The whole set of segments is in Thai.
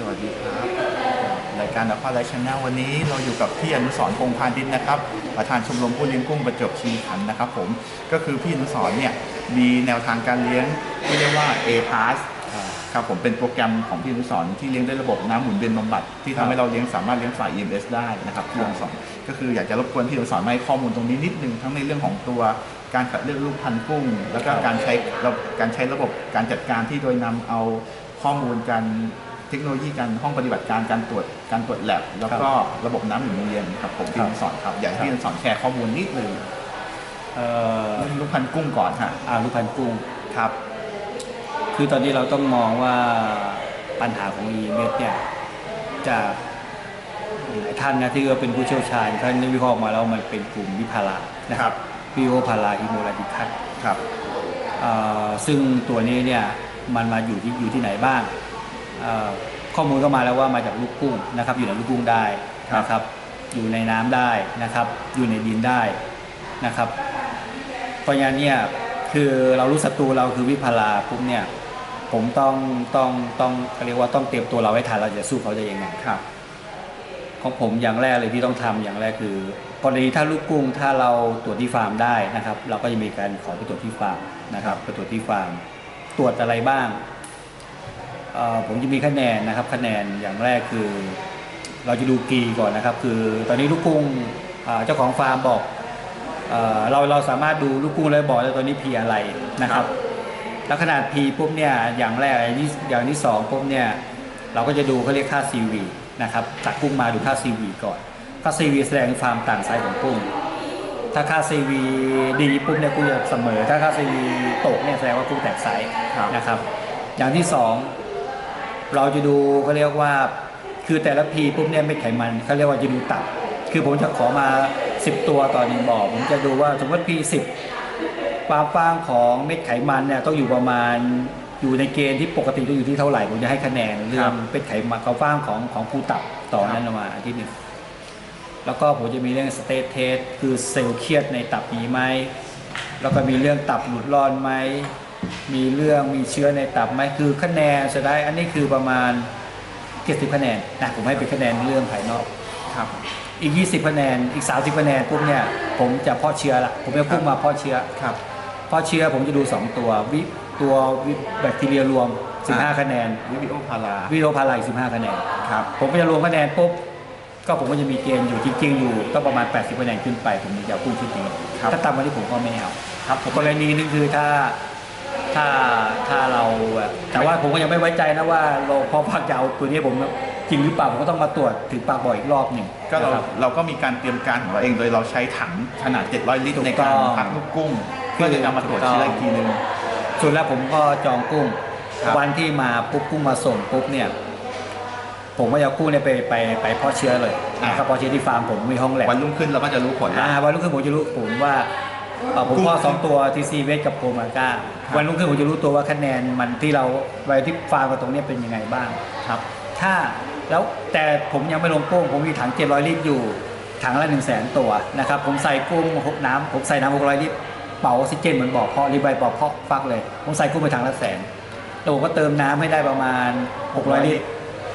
สวัสดีครับ รายการนภาไลชนะวันนี้เราอยู่กับพี่อนุสรพงพาดินนะครับ ประธานชมรมผู้เลี้ยงกุ้งประจวบคีขันธ์นะครับผมก็คือพี่อนุสรเนี่ยมีแนวทางการเลี้ยงที่เรียกว่า A Pass ครับผมเป็นโปรแกรมของพี่อนุสรที่เลี้ยงด้วยระบบน้ำหมุนเวียนบำบัดที่ทำให้เราเลี้ยงสามารถเลี้ยงฝ่าย EMS ได้นะครับพี่อนุสรก็คืออยากจะรบกวนพี่อนุสรมาให้ข้อมูลตรงนี้นิดนึงทั้งในเรื่องของตัวการคัดเลือกลูกพันธุ์กุ้ง แล้วก็การใช้การใช้ระบบการจัดการที่โดยนำเอาข้อมูลการ เทคโนโลยีการห้องปฏิบัติการการตรวจการตรวจแลบแล้วก็ระบบน้ำหมุนเวียนครับผมพี่อนุสรณ์ครับอยากให้พี่อนุสรณ์แชร์ข้อมูลนิดนึงเอ่อเรื่องลูกพันธุ์กุ้งก่อนฮะอาลูกพันธุ์กุ้งครับ คือตอนนี้เราต้องมองว่าปัญหาของ EMS เนี่ยจากหลายท่านนะที่ก็เป็นผู้เชี่ยวชาญท่านได้วิเคราะห์ออกมาแล้วมันเป็นกลุ่มวิพารานะครับวิโอพาราอิโมลาดิคัสครับซึ่งตัวนี้เนี่ยมันมาอยู่ที่อยู่ที่ไหนบ้างเอ่อ ข้อมูลก็มาแล้วว่ามาจากลูกกุ้งนะครับ อยู่ในลูกกุ้งได้นะครับ อยู่ในน้ำได้นะครับ อยู่ในดินได้นะครับ เพราะงั้นเนี่ยคือเรารู้ศัตรูเราคือวิภาราปุ๊บเนี่ยผมต้องต้องต้องเขาเรียกว่าต้องเตรียมตัวเราให้ทันเราจะสู้เขาได้ยังไงครับของผมอย่างแรกเลยที่ต้องทำอย่างแรกคือกรณีถ้าลูกกุ้งถ้าเราตรวจที่ฟาร์มได้นะครับ เราก็จะมีการขอไปตรวจที่ฟาร์มนะครับไปตรวจที่ฟาร์ม ตรวจอะไรบ้างเอ่อ ผมจะมีคะแนนนะครับคะแนนอย่างแรกคือ เราจะดูกีก่อนนะครับ คือตอนนี้ลูกกุ้งเจ้าของฟาร์มบอกเอเราเราสามารถดูลูกกุ้งแล้วบอกได้ตอนนี้พีอะไรนะครับ แล้วขนาด P ปุ๊บเนี่ยอย่างแรกอย่างที่อย่างที่สองปุ๊บเนี่ยเราก็จะดูเขาเรียกค่า CV นะครับจากกุ้งมาดูค่า CV ก่อนค่า CV แสดงความต่างไซส์ของกุ้งถ้าค่า CV ดีปุ๊บเนี่ยกุ้งจะเสมอ ถ้าค่า CV ตกเนี่ยแสดงว่ากุ้งแตกไซส์นะครับ อย่างที่สอง เราจะดูเขาเรียกว่าคือแต่ละ P ปุ๊บเนี่ยไม่ไขมันเขาเรียกว่าจะดูตับ คือผมจะขอมา 10 ตัวต่อหนึ่งบ่อผมจะดูว่าสมมติ P 10ความฟ้างของเม็ดไขมันเนี่ยต้องอยู่ประมาณอยู่ในเกณฑ์ที่ปกติต้องอยู่ที่เท่าไหร่ผมจะให้คะแนนเรื่องเป็นไขมันความฟ้างของของภูตับต่อนั้นออกมาที่หนึ่งแล้วก็ผมจะมีเรื่องสเตทเทสคือเซลล์เครียดในตับมีไหมแล้วก็มีเรื่องตับหลุดร่อนไหม มีเรื่องมีเชื้อในตับไหมคือคะแนนจะได้อันนี้คือประมาณ 70 คะแนนนะผมให้เป็นคะแนนเรื่องภายนอกครับอีก 20 คะแนนอีก 30 คะแนนปุ๊บเนี่ยผมจะเพาะเชื้อละผมจะพุ่งมาเพาะเชื้อครับเพราะเชื้อผมจะดู 2 ตัววิตัววิแบคทีเรียรวม 15 คะแนนวิดีโอพาราวิโรพาราอีก15 คะแนนครับผมก็จะรวมคะแนนปุ๊บก็ผมก็จะมีเกณฑ์อยู่จริงๆอยู่ก็ประมาณ 80คะแนนขึ้นไป ผมถึงจะเอากุ้งชุดนี้ครับถ้าต่ำกว่านี้ผมก็ไม่เอาครับผมกรณีนึงคือถ้า ถ้าถ้าเราแบบแต่ว่าผมก็ยังไม่ไว้ใจนะว่าเราพอพักจะเอาตัวนี้ผมจริงหรือเปล่าผมก็ต้องมาตรวจถึงปากบ่ออีกรอบหนึ่งก็เรานะครับเราก็มีการเตรียมการของเราเองโดยเราใช้ถังขนาด 700 ลิตรถูกในการต้องพักลูกกุ้งเพื่อจะนำมาตรวจเชื้ออีกทีนึงส่วนแล้วผมก็จองกุ้งครับวันที่มาปุ๊บกุ้งมาส่งปุ๊บเนี่ยผมก็จะเอากุ้งเนี่ยไปไปไปเพาะเชื้อเลยนะครับเพาะเชื้อที่ฟาร์มผมมีห้องแลบวันรุ่งขึ้นเราก็จะรู้ผลแล้วอ่าวันรุ่งขึ้นผมจะรู้ผมว่า เอ่อผมกุ้งเพาะสองตัวทีซีเวสกับโคมาก้าครับ วันรุ่งขึ้นผมจะรู้ตัวว่าคะแนนมันที่เราไว้ที่ฟาร์มกับตรงเนี้ยเป็นยังไงบ้าง ครับ ถ้าแล้วแต่ผมยังไม่ลงกุ้งผมมีถัง 700 ลิตรอยู่ ถังละ 1 0 0 0 0แสนตัวนะครับ ผมใส่กุ้งหกน้ำผมใส่น้ำ600 ลิตร เป่าออกซิเจนเหมือนบ่อเพาะรีไบบ่อเพาะฟักเลย ผมใส่กุ้งไปถังละแสนแล้วผมก็เติมน้ำให้ได้ประมาณ 600 ลิตร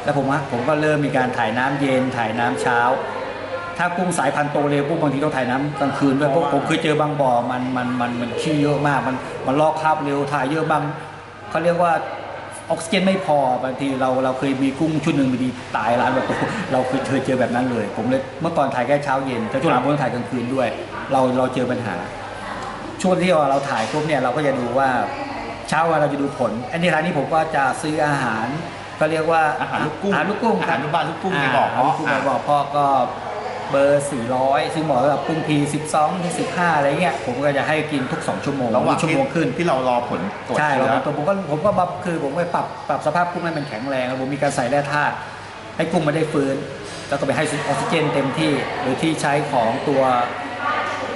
แล้วผมว่าผมก็เริ่มมีการถ่ายน้ำเย็นถ่ายน้ำเช้า ถ้ากุ้งสายพันธุ์โตเร็วกุ้งบางทีต้องถ่ายน้ำกลางคืนด้วยเพราะผมเคยเจอบางบ่อมันมันมันมันขี้เยอะมาก มันมันลอกคราบเร็วถ่ายเยอะบางเขาเรียกว่าออกซิเจนไม่พอบางทีเราเราเคยมีกุ้งชุดหนึ่งบางทีตายร้านแบบเราเคยเคยเจอแบบนั้นเลย ผมเลยเมื่อก่อนถ่ายแค่เช้าเย็นแต่ช่วงหลังผมต้องถ่ายกลางคืนด้วย เราเราเจอปัญหา ช่วงที่เราถ่ายปุ๊บเนี่ยเราก็จะดูว่าเช้าวันเราจะดูผลอันนี้ร้านนี้ผมก็จะซื้ออาหารก็เรียกว่าอาหารลูกกุ้งอาหารลูกกุ้งอาหารลูกบ้านลูกกุ้งในาบ่ออาหารลูก กุ้งในบ่อพ่อก็เบอร์ 400 ซึ่งหมอแบบกุ้งพี 12ถึง15 อะไรเงี้ย ผมก็จะให้กินทุก 2 ชั่วโมงระหว่างชั่วโมงขึ้นที่เรารอผลตรวจใช่เชื้เราอตัวผมก็ผมก็บับคือผมไปปรับปรับสภาพกุ้งให้มันแข็งแรงแล้วผมมีการใส่แร่ธาตุให้กุ้งมันได้ฟื้น แล้วก็ไปให้ออกซิเจนเต็มที่หรือที่ใช้ของตัว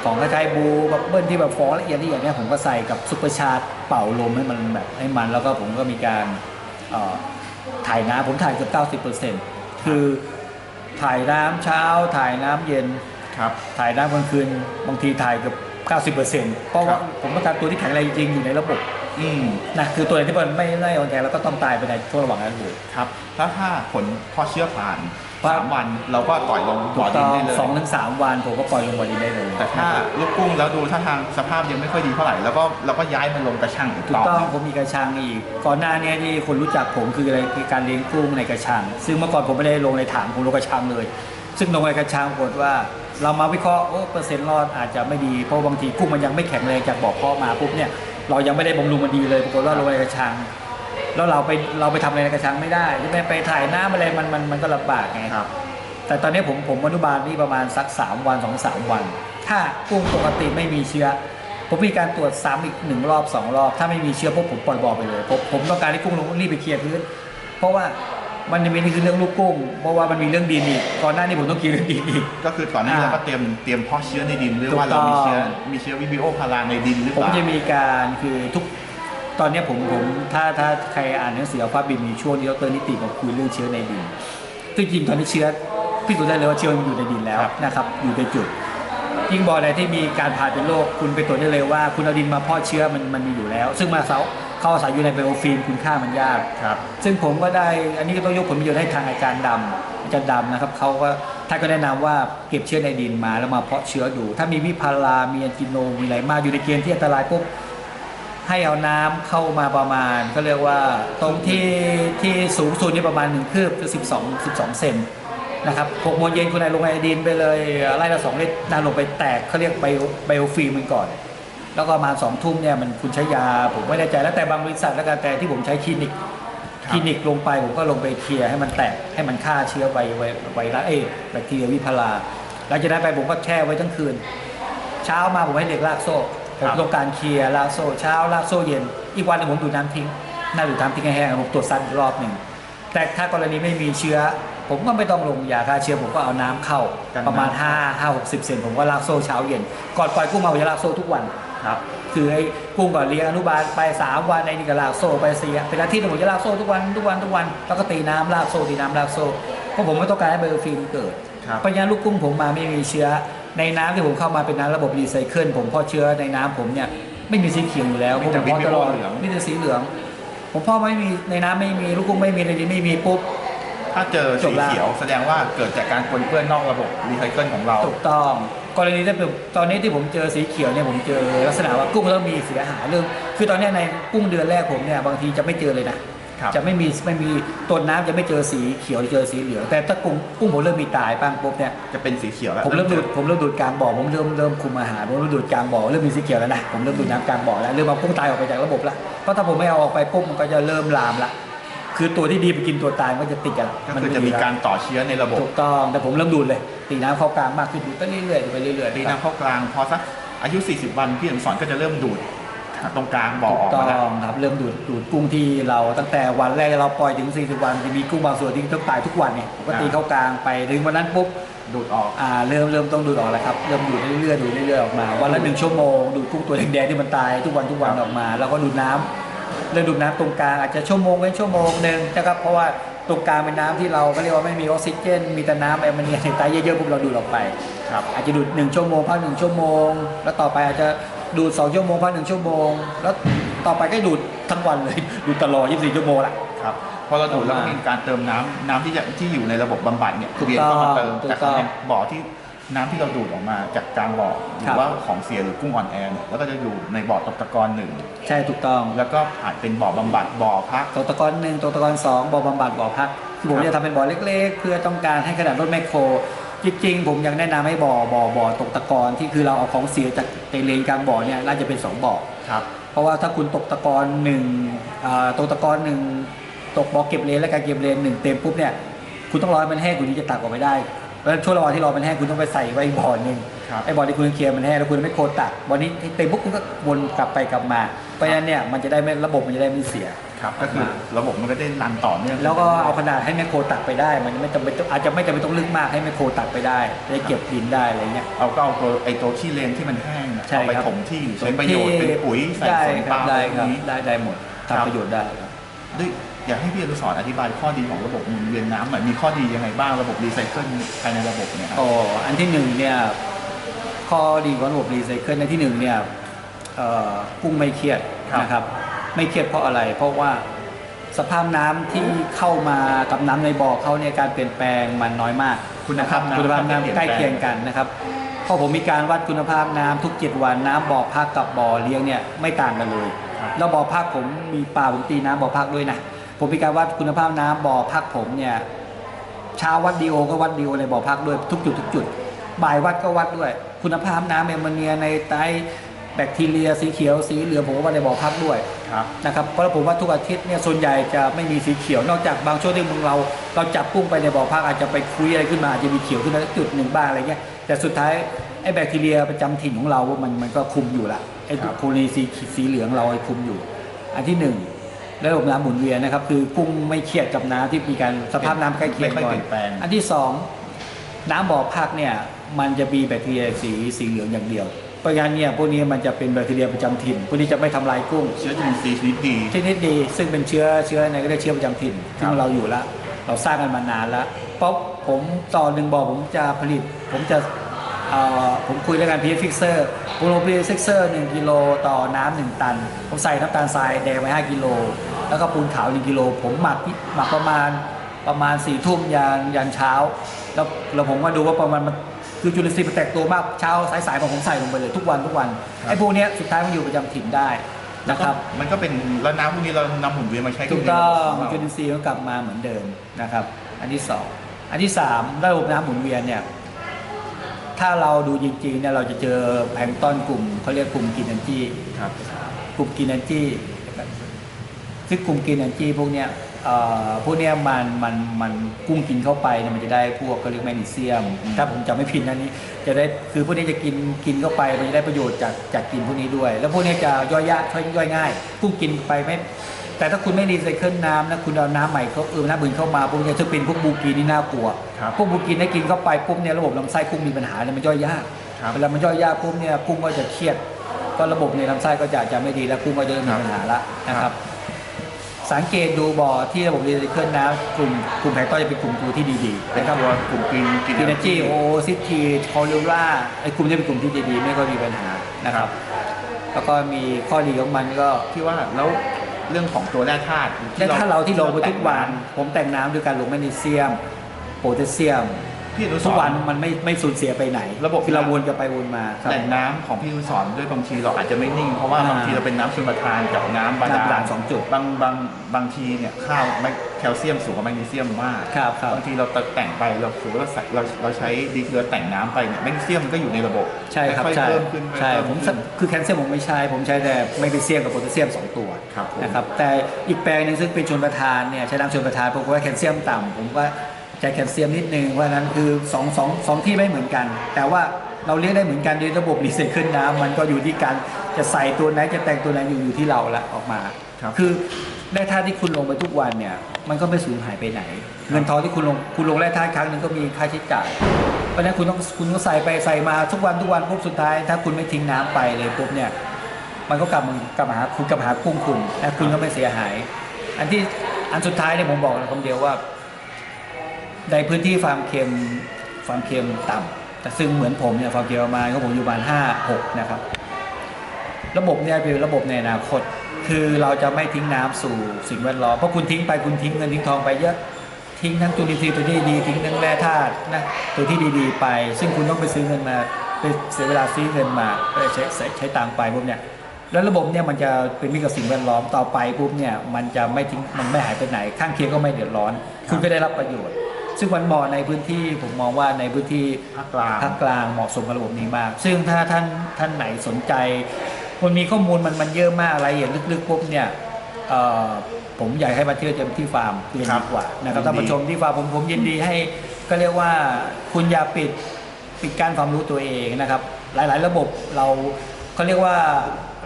ของคล้ายๆบูบับเบิ้ลที่แบบฟองละเอียดที่อย่างเนี้ยผมก็ใส่กับซุปเปอร์ชาร์จเป่าลมให้มันแบบให้มัน แล้วก็ผมก็มีการเอ่อถ่ายน้ำผมถ่ายเกือบ90%คือ ถ่ายน้ำเช้า ถ่ายน้ำเย็นครับถ่ายน้ำกลางคืนบางทีถ่ายเกือบ 90%เพราะว่าครับผมต้องการตัวที่แข็งแรงจริงๆอยู่ในระบบอืมนะคือตัวไหนที่มันไม่ไม่อ่อนแรงแล้วก็ต้องตายไปในช่วงระหว่างนั้นเลยครับแล้วถ้าผลพอเชื้อผ่านว่า สามวันเราก็ปล่อยลงถูบ่อกดิต้นองได้เลย สองถึงสามวันผมก็ปล่อยลงบ่อดินได้เลยแต่ถ้าลูกกุ้งแล้วดูท่าทางสภาพยังไม่ค่อยดีเท่าไหร่แล้วก็เราก็ย้ายมันลงกระชังอีกถูต่กอต้องผมมีกระชังอีก ก่อนหน้านี้ที่คนรู้จักผมคืออะไรคือการเลี้ยงกุ้งในกระชัง ซึ่งเมื่อก่อนผมไม่ได้ลงในถังผมลงกระชังเลย ซึ่งลงในกระชังปรากฏว่า เรามาวิเคราะห์โอ้เปอร์เซ็นต์รอดอาจจะไม่ดีเพราะบางทีกุ้งมันยังไม่แข็งแรงจากบ่อเพาะมาปุ๊บเนี่ยเรายังไม่ได้บำรุงมันดีเลยปรากฏว่าลงในกระชัง แล้วเราไปเราไปทำอะไรในกระชังไม่ได้ใช่ไหมไปถ่ายน้ำอะไรมันมันมันก็ลำบากไงครับ แต่ตอนนี้ผมผมอนุบาลนี่ประมาณสัก 3 วัน2อสามวัน ถ้ากุ้งปกติไม่มีเชื้อ ผมมีการตรวจซ้ำอีกหนึ่งรอบสองรอบ ถ้าไม่มีเชื้อพวกผมปล่อยบ่อไปเลยผมผมต้องการให้กุ้งลงรีบไปเคลียร์พื้นเพราะว่ามันจะมีนี่คือเรื่องลูกกุ้งเพราะว่ามันมีเรื่องดินอีกก่อนหน้านี้ผมต้องเคลียร์เรื่องดินอีก ก็คือก่อนหน้านี้อ่าเราก็เตรียมเตรียมเพาะเชื้อในดินหรือถูกว่าเรามีเชื้อต้องมีเชื้อวิบิโอพาราในดินหรือผมเปล่า จะมีการคือทุก ตอนเนี้ยผมผมถ้าถ้าใครอ่านหนังสืออัลฟาบินมีช่วงที่ดรนิติมาคุยเรื่องเชื้อในดินซึ่งจริงๆตอนนี้เชื้อพิสูจน์ได้เลยว่าเชื้อมันอยู่ในดินแล้วนะครับอยู่ในจุดยิ่งบ่อใดที่มีการผ่านเป็นโรคคุณไปตรวจได้เลยว่า คุณเอาดินมาเพาะเชื้อมันมันมีอยู่แล้ว ซึ่งมาเซาเข้าอาศัยอยู่ในไบโอฟิล์มคุณค่ามันยากครับซึ่งผมก็ได้อันนี้ก็ต้องยกผลประโยชน์ให้ทางอาจารย์ดำอาจารย์ดำนะครับเขาก็ท่านก็แนะนำว่าเก็บเชื้อในดินมาแล้วมาเพาะเชื้อดูถ้ามีวิพารามีอันจิโนมีอะไรมากอยู่ในเกณฑ์ที่อันตรายปุ๊บ ให้เอาน้ำเข้ามาประมาณก็เรียกว่าตรงที่ที่สูงสุดนี่ประมาณหนึ่งคืบคือ12 12 เซนนะครับหกโมงเย็นคุณนายลงไอดินไปเลยไล่ละสองลิตรนานลงไปแตกเขาเรียกไบโอไบโอฟิล์มมันก่อน แล้วก็ประมาณสองทุ่มเนี่ยมันคุณใช้ยา ผมไม่แน่ใจแล้วแต่บางบริษัทแล้วกันแต่ที่ผมใช้คลินิกครับคลินิกลงไปผมก็ลงไปเคลียร์ให้มันแตกให้มันฆ่าเชื้อไวไวไวรัสเอยแบคทีเรียวิพาราหลังจากนั้นไปผมก็แช่ไว้ทั้งคืน เช้ามาผมให้เด็กลากโซ่ ผมต้องการเคลียร์ลากโซ่เช้าลากโซ่เย็น อีกวันหนึงผมดูดน้ำทิ้งน่าดูดน้ำทิ้งให้แห้งผมตรวจซันอีกรอบหนึ่งแต่ถ้ากรณีไม่มีเชื้อ ผมก็ไม่ต้องลงยาฆ่าเชื้อผมก็เอาน้ำเข้ากันประมาณน้ำ5 5 60 เซนผมก็ลากโซ่เช้าเย็น ก่อนปล่อยกุ้งมาผมจะลากโซ่ทุกวันครับคือไอ้กุ้งก่อนเลี้ยงอนุบาลไป 3 วันไอ้นี่ก็ลากโซ่ไปสี่เป็นอาทิตย์ผมจะลากโซ่ทุกวันทุกวันทุกวันแล้วก็ตีน้ำลากโซ่ตีน้ำลากโซ่เพราะผมไม่ต้องการให้ไบโอฟิล์มเกิดครับเพราะฉะนั้นลูกกุ้งผมมาไม่มีเชื้อ ในน้ำที่ผมเข้ามาเป็นน้ำระบบรีไซเคิลผมเพาะเชื้อในน้ำผมเนี่ยไม่มีสีเขียวอยู่แล้วมีแต่ผมเพาะตลอดวิดีโอเหลืองมีแต่สีเหลือง ผมเพาะไม่มีในน้ำไม่มีลูกกุ้งไม่มีในดินไม่มีปุ๊บถ้าเจอจสีบละเขียวแสดงว่าเกิดจากการปนเปื้อนนอกระบบรีไซเคิลของเราถูกต้องกรณีที่แบบตอนนี้ที่ผมเจอสีเขียวเนี่ยผมเจอลักษณะว่ากุ้งเริ่มมีเสียหายเรื่องคือตอนเนี้ยในกุ้งเดือนแรกผมเนี่ยบางทีจะไม่เจอเลยนะ ครับจะไม่มีไม่มีต้นน้ำจะไม่เจอสีเขียวจะเจอสีเหลืองแต่ถ้ากุ้งกุ้งผมเริ่มมีตายบ้างปุ๊บเนี่ยจะเป็นสีเขียวแล้วผมเริ่มดูดผมเริ่มดูดกลางบ่อผมเริ่มเริ่มคุมอาหารผมเริ่มดูดกลางบ่อเริ่มมีสีเขียวแล้วนะผมเริ่มดูดน้ำกลางบ่อแล้วเริ่มเอากุ้งตายออกไปจากระบบละเพราะถ้าผมไม่เอาออกไปปุ๊บมันก็จะเริ่มลามละคือตัวที่ดีไปกินตัวตายมันก็จะติดกันละก็คือจะมีการต่อเชื้อในระบบถูกต้องแต่ผมเริ่มดูดเลย ตีน้ำเข้ากลางมากขึ้นดูดไปเรื่อยๆไปเรื่อยๆตีน้ำเข้ากลางพอสักอายุ 40 วันพี่อนุสรณ์ก็จะเริ่มดูด ตรงกลางบ่อถูอกอกต้มาแล้วองครับเริ่มดูดดูดกุ้งที่เราตั้งแต่วันแรกเราปล่อยถึง 40 วันจะมีกุ้งบางส่วนที่ต้องตายทุกวันเนี่ยผมก็ตีเข้ากลางไปถึงวันนั้นปุ๊บดูดออกอ่าเริ่มเริ่มต้องดูดออกแล้วครับเริ่มดูดเรื่อยๆดูดเรื่อยๆออกมา วันละหนึ่งชั่วโมงดูดกุ้งตัวแดงๆที่มันตายทุกวันทุกวันครับออกมา แล้วก็ดูดน้ำเริ่มดูดน้ำตรงกลางอาจจะชั่วโมงเป็นชั่วโมงหนึ่งนะครับเพราะว่าตรงกลางเป็นน้ำที่เราก็เรียกว่าไม่มีออกซิเจน มีแต่น้ำแอมโมเนียในไตเยอะๆปุ๊บเราดูดออกไป ครับ อาจจะดูดหนึ่งชั่วโมงพักหนึ่งชั่วโมง แล้วต่อไปอาจจะ ดูดสองชั่วโมงพักหนึ่งชั่วโมง แล้วต่อไปก็ดูดทั้งวันเลย ดูดตลอด 24 ชั่วโมงละ ครับพอเราดูดแล้วก็ออกมามีการเติมน้ำน้ำที่จะที่อยู่ในระบบบำบัดเนี่ยถูกเวียนเข้ามาเติมถูกแต่คต้รั้องงเนี้ยบ่อที่น้ำที่เราดูดออกมาจากกลางบ่อหรืครัอบ ว่าของเสียหรือกุ้งอ่อนแอเนี่ยแล้วก็จะอยู่ในบ่อตกตะกอนหนึ่งใช่ถูกต้องแล้วก็ผ่านเป็นบ่อบำบัดบ่อพัก ตกตะกอนหนึ่งตกตะกอนสองบ่อบำบัดบ่อพักคือผมครับ จะทำเป็นบ่อเล็ก ๆ เพื่อต้องการให้ขนาดรถแมคโคร จริงๆผมยังแนะนำให้บ่อบ่อบ่อตกตะกอนที่คือเราเอาของเสียจากในเลนกลางบ่อเนี่ยน่าจะเป็นสองบ่อครับเพราะว่าถ้าคุณตกตะกอนหนึ่งอ่าตกตะกอนหนึ่งตกบ่อเก็บเลนและการเก็บเลนหนึ่งเต็มปุ๊บเนี่ยคุณต้องรอให้มันแห้งคุณถึงจะตักออกไปได้เพราะฉะนั้นช่วงระหว่างที่รอมันแห้งคุณต้องไปใส่ไว้อีกบ่อหนึ่งครับไอ้บ่อที่คุณเคลียร์มันแห้งแล้วคุณไม่โคตักบ่อนี้เต็มปุ๊บคุณก็วนกลับไปกลับมาเพราะฉะนั้นเนี่ยมันจะได้ไม่ระบบมันจะได้ไม่เสีย ครับก็คือระบบมันก็ได้รันต่อเนื่องแล้วก็เอาขนาดให้แมคโครตักไปได้ มันไม่จำเป็นต้องอาจจะไม่จำเป็นต้องลึกมากให้แมคโครตักไปได้ได้เก็บดินได้อะไรเงี้ยเอาก็เอาตัวไอ้ตัวขี้เลนที่มันแห้งเนี่ยใช่เอาไปครับถมที่ใช้ประโยชน์เป็นปุ๋ยใส่ได้สวนคปรัาบล์มได้อะไรครับนี้ได้ได้หมดครับทำประโยชน์ได้ครับด้วยอยากให้พี่อนุสรณ์อธิบายข้อดีของระบบหมุนเวียนน้ำหน่อยมีข้อดียังไงบ้างระบบรีไซเคิลภายในระบบเนี่ยครับอ๋ออันที่หนึ่งเนี่ยข้อดีของระบบรีไซเคิลในที่หนึ่งเนี่ยเอ่อกุ้งไม่เครียดนะครับ ไม่เครียดเพราะอะไร เพราะว่าสภาพน้ำที่เข้ามากับน้ำในบ่อเขาเนี่ยการเปลี่ยนแปลงมันน้อยมากคุณภาพน้ำคุณภาพก็ไม่น้ำเปลี่ยนแปลงใกล้เคียงกันนะครับเพราะผมมีการวัดคุณภาพน้ำทุก7วันน้ำบ่อพักกับบ่อเลี้ยงเนี่ยไม่ต่างกันเลยครับแล้วบ่อพักผมมีปลาผมตีน้ำบ่อพักด้วยนะผมมีการวัดคุณภาพน้ำบ่อพักผมเนี่ยเช้าวัดดีโอก็วัดดีโอในบ่อพักด้วยทุกจุดทุกจุด บ่ายวัดก็วัดด้วย คุณภาพน้ำแอมโมเนียในไต แบคทีเรียสีเขียวสีเหลืองผมก็วัดในบ่อพักด้วยครับ นะครับเพราะผมว่าทุกอาทิตย์เนี่ยส่วนใหญ่จะไม่มีสีเขียวนอกจากบางช่วงที่เมืองเราเราจับกุ้งไปในบ่อพักอาจจะไปคุยอะไรขึ้นมาอาจจะมีเขียวขึ้นมาสักจุดหนึ่งบ้างอะไรเงี้ยแต่สุดท้ายไอ้แบคทีเรียประจำถิ่นของเรามันมันก็คุมอยู่ละไอ้ครับโคลีสีสีเหลืองเราไอ้คุมอยู่ อันที่หนึ่งระบบน้ำหมุนเวียนนะครับคือกุ้งไม่เครียดกับน้ำที่มีการสภาพน้ำใกล้เคียงไม่ก่อเปนลี่ยนแปลงอันที่สองน้ำบ่อพักเนี่ยมันจะมีแบคทีเรียสีสีเหลืองอย่างเดียวเพ ราะงั้นเนี่ยพวกนี้มันจะเป็นแบคทีเรียประจำถิ่นพวกนี้จะไม่ทำลายกุ้งเชื้อจุลินทรีย์ชนิดดีชนิดดี ซึ่งเป็นเชื้อเชื้อในก็ได้เชื้อประจำถิ่นครัซึ่บงเราอยู่แล้วเราสร้างกันมานานแล้วเพราะผมต่อหนึ่งบ่อผมจะผลิต ผมจะเอ่อผมคุยเรื่องการพีฟิกเซอร์ผมลงพีฟิกเซอร์หนึ่งกิโลต่อน้ำหนึ่งตัน ผมใส่น้ำตาลทรายแดงไปห้ากิโล แล้วก็ปูนขาวหนึ่งกิโล ผมหมักหมักประมาณประมาณสี่ทุ่มยันยันเช้า แล้วแล้วผมก็ดูว่าประมาณมัน คือจุลินทรีย์มันแตกตัวมากเช้าสายๆผมใส่ลงไปเลยทุกวันทุกวันครับไอ้พวกเนี้ยสุดท้ายมันอยู่ประจำถิ่นได้แล้วนะก็ครับมันก็เป็นแล้วน้ำพวกนี้เรานำหมุนเวียนมาใช้ถูกต้องในระบบขจุเราลินทรีย์ก็กลับมาเหมือนเดิมนะครับ อันที่สองอันที่สามระบบน้ำหมุนเวียนเนี่ยถ้าเราดูจริงๆเนี่ยเราจะเจอแพลงก์ต้นกลุ่มเขาเรียกกลุ่มกินแอนจีครับกลุ่มกินแอนจีซึ่งกลุ่มกินแอนจีพวกเนี้ยเอ่อ พวกเนี้ยมันมันมันกุ้งกินเข้าไปเนี่ยมันจะได้พวกเขาเรียกแมกนีเซียมอืมถ้าผมจำไม่ผิดนะนี่จะได้คือพวกนี้จะกินกินเข้าไปมันจะได้ประโยชน์จากจากกินพวกนี้ด้วย แล้วพวกนี้จะย่อยยากย่อยง่ายกุ้งกินไปไม่แต่ถ้าคุณไม่รีไซเคิลน้ำนะคุณเอาน้ำใหม่เขาเออน้ำอื่นเข้ามาพวกนี้ถ้าเป็นพวกบูกีนี่น่ากลัวครับพวกบูกีได้กินเข้าไปปุ๊บเนี่ยระบบลำไส้กุ้งมีปัญหาเลยมันย่อยยากครับเวลามันย่อยยากปุ๊บเนี่ยกุ้งก็จะเครียด ก็ระบบในลำไส้ก็จะจะไม่ดีแล้วกุ้งก็จะเริ่มมีปัญหาละนะครับ สังเกตดูบ่อที่ระบบรีไซเคิลน้ำกลุ่มกลุ่มแพคก็จะเป็นกลุ่มตัวที่ดีๆเป็นนะครับตัวกลุ่มกินกินกินจีโอซิทีคอลิล่าไอ้กลุ่มนี้เป็นกลุ่มที่ดีๆไม่ก็มีปัญหานะครับ แล้วก็มีข้อดีของมันก็ที่ว่าแล้วเรื่องของตัวแร่ธาตุที่และถ้าเราที่ลงไปทุกวันแต่งผมแต่งน้ำด้วยการลงแมกนีเซียม โพแทสเซียม พี่อนุสทุกรวันมันไม่ไม่สูญเสียไปไหนระบบคือเราวนกันไปวนมาครับ แหล่งน้ำของพี่อนุสรด้วยบางทีเราอาจจะไม่นิ่ง เพราะว่าอ่าบางทีเราเป็นน้ำชลประทานกับน้ำบาน้ำบาดาดาลลสองจุดบางบางบางทีเนี่ยข้าวแมกแคลเซียมสูงกว่าแมกนีเซียมมากครับครับบางทีเราแต่งไปเราถือว่าเราใส่เราเราใช้ดีเกลือแต่งน้ำไปเนี่ยแมกนีเซียมมันก็อยู่ในระบบใช่ครับค่อยๆใช่เพิ่มขึ้นใช่เพิ่ผมขึ้น คือแคลเซียมผมไม่ใช้ผมใช้แต่แมกนีเซียมกับโพแทสเซียมสองตัวครับผม นะครับแต่อีกแปลงหนึงซึ่งเป็นชนประทานเนี่ยใช้น้ำชนประทานผมว่าแคลเซียมต่ำผมว่า ใช้แคลเซียมนิดนึงเพราะฉะนั้นคือสองสองสองที่ไม่เหมือนกัน แต่ว่าเราเลี้ยงได้เหมือนกันโดยระบบรีไซเคิลน้ำมันก็อยู่ที่การจะใส่ตัวไหนจะแต่งตัวไหนอยู่อยู่ที่เราละออกมาครับคือแร่ธาตุที่คุณลงไปทุกวันเนี่ย มันก็ไม่สูญหายไปไหน เงินทองที่คุณลงคุณลงแร่ธาตุครั้งหนึ่งก็มีค่าใช้จ่าย เพราะฉะนั้นคุณต้องคุณต้องใส่ไปใส่มาทุกวันทุกวันปุ๊บสุดท้าย ถ้าคุณไม่ทิ้งน้ำไปเลยปุ๊บเนี่ยมันก็กลับมากลับมาหาคุณกลับมาหากุ้งคุณและคุณก็ไม่เสียหาย อันที่อันสุดท้ายเนี่ยผมบอกเลยคำเดียวว่า ในพื้นที่ฟาร์มเค็มฟาร์มเค็มต่ำแต่ซึ่งเหมือนผมเนี่ยฟาร์มเค็มประมาณของผมอยู่ประมาณห้าหกนะครับ ระบบเนี่ยเป็นระบบในอนาคต คือเราจะไม่ทิ้งน้ำสู่สิ่งแวดล้อมเพราะคุณทิ้งไปคุณทิ้งเงินทิ้งทองไปเยอะทิ้งทั้งจุลินทรีย์ตัวที่ดีทิ้งทั้งแร่ธาตุนะตัวที่ดีๆไป ซึ่งคุณต้องไปซื้อเงินมาไปเสียเวลาซื้อเงินมาไปใช้ใช้ใช้ตังไปพวกเนี่ยแล้วระบบเนี่ยมันจะเป็นมิตรกับสิ่งแวดล้อมต่อไปปุ๊บเนี่ยมันจะไม่ทิ้งมันไม่หายไปไหน ข้างเคียงก็ไม่เดือดร้อน คุณก็ได้รับประโยชน์ ซึ่งมันเหมาะในพื้นที่ผมมองว่าในพื้นที่ภาคกลางภาคกลางเหมาะสมกับระบบนี้มาก ซึ่งถ้าท่านท่านไหนสนใจ มันมีข้อมูลมันมันเยอะมากรายละเอียดลึกๆปุ๊บเนี่ยเอ่อผมอยากให้มาเที่ยวเต็มที่ฟาร์มเรียนครัดีบกว่านะครับยินดีท่านผู้ชมที่ฟาร์มผมผมยินดีให้ก็เรียกว่าคุณอย่าปิดปิดการความรู้ตัวเองนะครับ หลาย ๆ ระบบเราเขาเรียกว่า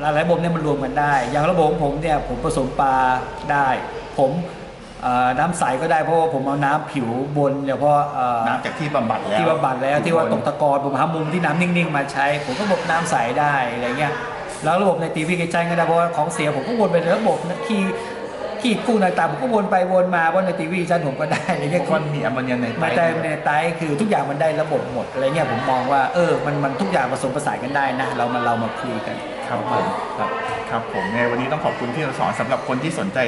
หลายๆระบบเนี่ยมันรวมกันได้ อย่างระบบของผมเนี่ยผมผสมปลาได้ ผมเอ่อ น้ำใสก็ได้เพราะว่าผมเอาน้ำผิวบนเฉพาะเอ่อน้ำจากที่บำบัดแล้วที่บำบัดแล้วที่ว่าตกตะกอนผมหามุมที่น้ำนิ่งๆ มาใช้ ผมก็บบน้ำใสได้อะไรเงี้ยแล้วระบบในตีพิกชันก็ได้เพราะว่าของเสียผมก็วนไปในระบบนะที่ ขี้กุ้งในตาผมก็วนไปวนมาว่าในทีวีชั้นผมก็ได้อะไรเพเงี้ยราะมันมีแอมโมเนียในมาไตแต่ในไตคือทุกอย่างมันได้ระบบหมดอะไรเงี้ยผมมองว่าเออมันมันทุกอย่างผสมผสานกันได้นะ เรามาเรามาคุยกันครับผมครับครับผมในวันนี้ต้องขอบคุณพี่อนุสรณ์สำหรับคนที่สนใจ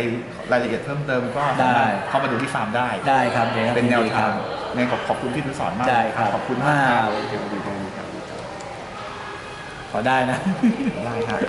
รายละเอียดเพิ่มเติมก็สามารถได้เข้ามาดูที่ฟาร์มได้ได้ครับดี๋ยเป็นแนวทางครับในขอบขอบคุณพี่อนุสรณ์มากได้เลยครับขอบคุณมากครับอ่าเดี๋ยวดูตรงนี้ครับขอได้นะได้ครับ